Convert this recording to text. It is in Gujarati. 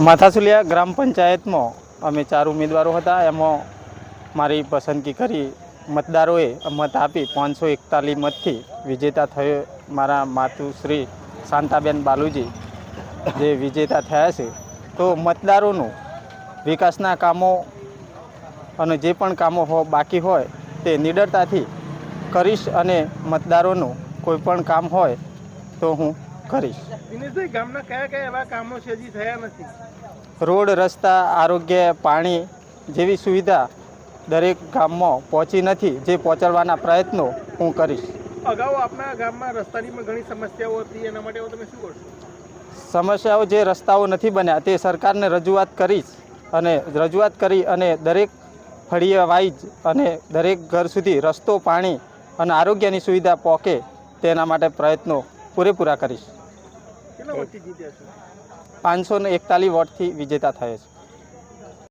માથાસુલિયા ગ્રામ પંચાયતમાં અમે ચાર ઉમેદવારો હતા. એમાં મારી પસંદગી કરી મતદારોએ મત આપી પાંચસો એકતાલીસ મતથી વિજેતા થયો મારા માતુશ્રી શાંતાબેન બાલુજી. જે વિજેતા થયા છે. તો મતદારોનું વિકાસના કામો અને જે પણ કામો હો બાકી હોય તે નિડરતાથી કરીશ અને મતદારોનું કોઈ પણ કામ હોય તો હું કરીશ. દિનેશભાઈ ગામના કયા કયા એવા કામો છે હજી થયા નથી? રોડ રસ્તા આરોગ્ય પાણી જેવી સુવિધા દરેક ગામમાં પહોંચી નથી જે પહોંચાડવાના પ્રયત્નો હું કરીશ. અગાઉ આપના ગામમાં રસ્તાની પણ ઘણી સમસ્યાઓ હતી એના માટે તમે શું કરશો? સમસ્યાઓ જે રસ્તાઓ નથી બન્યા તે સરકારને રજૂઆત કરીશ અને રજૂઆત કરી અને દરેક ફળીએ વાઇઝ અને દરેક ઘર સુધી રસ્તો પાણી અને આરોગ્યની સુવિધા પહોંચે તેના માટે પ્રયત્નો પૂરેપૂરા કરીશ. પાંચસો ને એકતાલીસ વોટથી વિજેતા થયા છે.